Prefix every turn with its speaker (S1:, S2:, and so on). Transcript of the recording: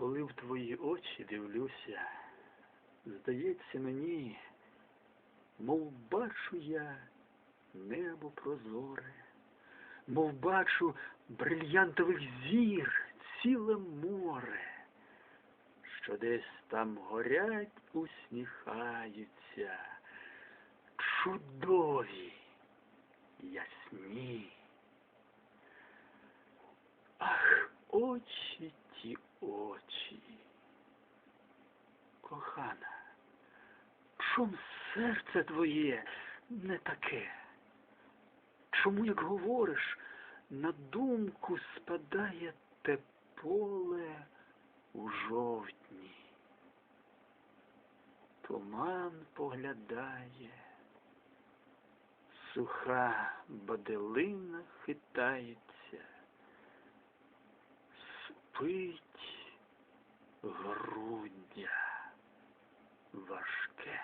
S1: Коли в твої очі дивлюся, здається мені, мов бачу я небо прозоре, мов бачу брильянтових зір ціле море, що десь там горять, усміхаються, чудові, ясні. Ах, очі ті очі. Кохана, чом серце твоє не таке? Чому, як говориш, на думку спадає те поле у жовтні? Туман поглядає, суха баделина хитається, спить груддя важке.